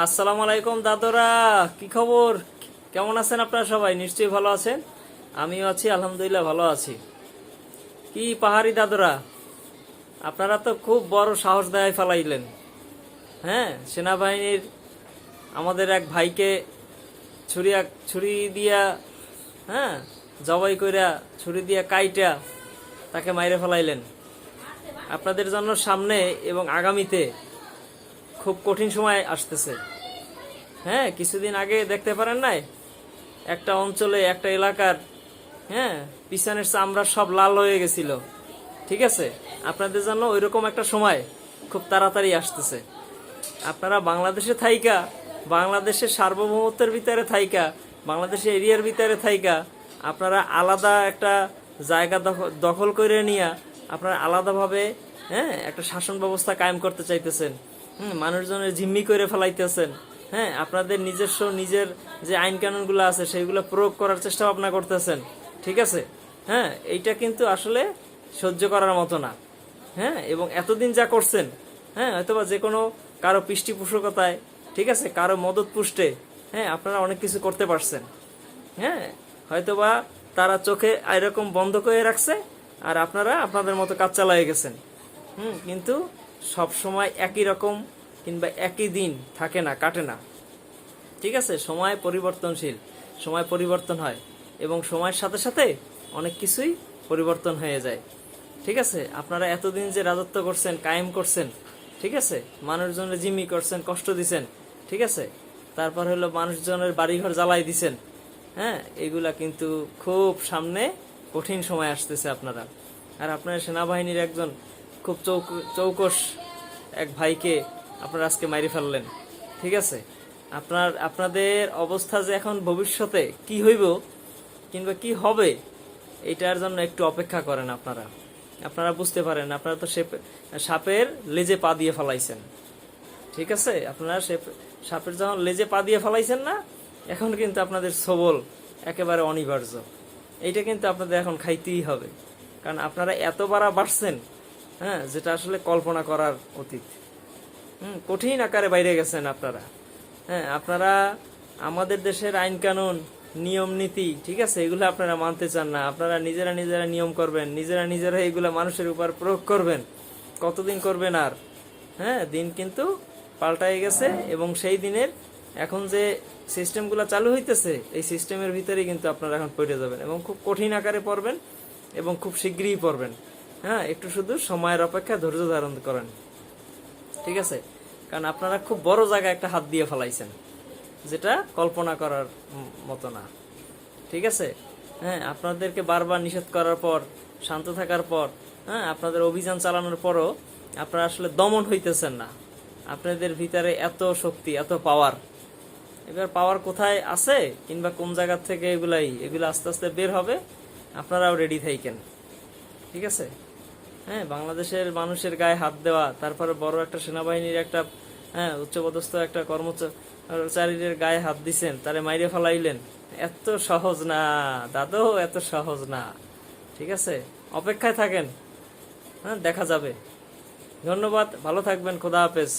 আসসালামু আলাইকুম দাদরা, কি খবর? কেমন আছেন আপনারা সবাই? নিশ্চয়ই ভালো আছেন? আমিও আছি, আলহামদুলিল্লাহ ভালো আছি। কি পাহাড়ি দাদরা? আপনারা তো খুব বড় সাহস দেয় ফেলাইলেন। হ্যাঁ সেনাবাহিনীর আমাদের এক ভাইকে ছুরি ছুরি দিয়া হ্যাঁ জবাই কইরা, ছুরি দিয়া কাইটা তাকে মাইরে ফেলাইলেন। আপনাদের জন্য সামনে এবং আগামীতে খুব কঠিন সময় আসতেছে। হ্যাঁ কিছুদিন আগে দেখতে পারেন নাই? একটা অঞ্চলে, একটা এলাকার হ্যাঁ পিছনের চামড়া সব লাল হয়ে গেছিল। ঠিক আছে? আপনাদের জন্য ওইরকম একটা সময় খুব তাড়াতাড়ি আসতেছে। আপনারা বাংলাদেশে থাইকা, বাংলাদেশের সার্বভৌমত্বের ভিতরে থাইকা, বাংলাদেশের এরিয়ার ভিতরে থাইকা, আপনারা আলাদা একটা জায়গা দখ- দখল করে নিয়ে আপনারা আলাদাভাবে হ্যাঁ একটা শাসন ব্যবস্থা কায়েম করতে চাইতেছেন। হুম, মানুষজনের জিম্মি করে ফেলাইতেছেন। হ্যাঁ আপনাদের নিজস্ব নিজের যে আইন কানুনগুলো আছে সেইগুলো প্রয়োগ করার চেষ্টা ভাবনা করতেছেন। ঠিক আছে? হ্যাঁ এইটা কিন্তু আসলে সহ্য করার মতো না। হ্যাঁ এবং এতদিন যা করছেন হ্যাঁ হয়তোবা যে কোনো কারও পৃষ্ঠপোষকতায়, ঠিক আছে, কারও মদত পুষ্টে হ্যাঁ আপনারা অনেক কিছু করতে পারছেন। হ্যাঁ হয়তোবা তারা চোখে এরকম বন্ধ করে রাখছে, আর আপনারা আপনাদের মতো কাজ চালিয়ে গেছেন। হুম, কিন্তু সব সময় একই রকম কিংবা একই দিন থাকে না, কাটে না। ঠিক আছে? সময় পরিবর্তনশীল, সময় পরিবর্তন হয় এবং সময়ের সাথে সাথে অনেক কিছুই পরিবর্তন হয়ে যায়। ঠিক আছে? আপনারা এতদিন যে রাজত্ব করছেন, কায়েম করছেন, ঠিক আছে? মানুষজনের জিম্মি করছেন, কষ্ট দিছেন, ঠিক আছে? তারপর হলো মানুষজনের বাড়িঘর জ্বালাই দিছেন। হ্যাঁ? এগুলা কিন্তু খুব সামনে কঠিন সময় আসতেছে আপনারা। আর আপনার সেনাবাহিনীর একজন খুব চৌক, চৌকস এক ভাইকে আপনারা আজকে মারি ফেললেন। ঠিক আছে? আপনার, আপনাদের অবস্থা যে এখন ভবিষ্যতে কি হইব কিংবা কি হবে এটার জন্য একটু অপেক্ষা করেন আপনারা। আপনারা বুঝতে পারেন, আপনারা তো সে সাপের লেজে পা দিয়ে ফেলাইছেন। ঠিক আছে? আপনারা সে- সাপের যখন লেজে পা দিয়ে ফেলাইছেন না, এখন কিন্তু আপনাদের সবল একেবারে অনিবার্য। এইটা কিন্তু আপনাদের এখন খাইতেই হবে। কারণ আপনারা এত বাড়া বাড়ছেন হ্যাঁ যেটা আসলে কল্পনা করার অতীত। হুম, কঠিন আকারে বাইরে গেছেন আপনারা। হ্যাঁ আপনারা আমাদের দেশের আইন কানুন, নিয়ম নীতি, ঠিক আছে, এগুলো আপনারা মানতে চান না। আপনারা নিজেরা নিজেরা নিয়ম করবেন, নিজেরা নিজেরা এগুলো মানুষের উপর প্রয়োগ করবেন। কতদিন করবেন আর? হ্যাঁ দিন কিন্তু পাল্টাই গেছে এবং সেই দিনের এখন যে সিস্টেমগুলো চালু হইতেছে, এই সিস্টেমের ভিতরেই কিন্তু আপনারা এখন পড়ে যাবেন এবং খুব কঠিন আকারে পড়বেন এবং খুব শীঘ্রই পড়বেন। হ্যাঁ একটু শুধু সময়ের অপেক্ষা ধৈর্য ধারণ করেন। ঠিক আছে? কারণ আপনারা খুব বড় জায়গায় একটা হাত দিয়ে ফেলাইছেন, যেটা কল্পনা করার মতো না। ঠিক আছে? হ্যাঁ আপনাদেরকে বারবার নিষেধ করার পর, শান্ত থাকার পর হ্যাঁ আপনাদের অভিযান চালানোর পরও আপনারা আসলে দমন হইতেছেন না। আপনাদের ভিতরে এত শক্তি, এত পাওয়ার। এবার পাওয়ার কোথায় আছে কিংবা কোন জায়গার থেকে এগুলাই, এগুলো আস্তে আস্তে বের হবে, আপনারাও রেডি থাকেন ঠিক আছে? হ্যাঁ বাংলাদেশের মানুষের গায়ে হাত দেওয়া, তারপরে বড় একটা সেনাবাহিনীর একটা হ্যাঁ উচ্চপদস্থ একটা কর্মচারীর গায়ে হাত দিছেন, তারে মাইরে ফেলাইলেন। এত সহজ না, দাদু, এত সহজ না। ঠিক আছে? অপেক্ষায় থাকেন। হ্যাঁ দেখা যাবে। ধন্যবাদ, ভালো থাকবেন, খোদা হাফেজ।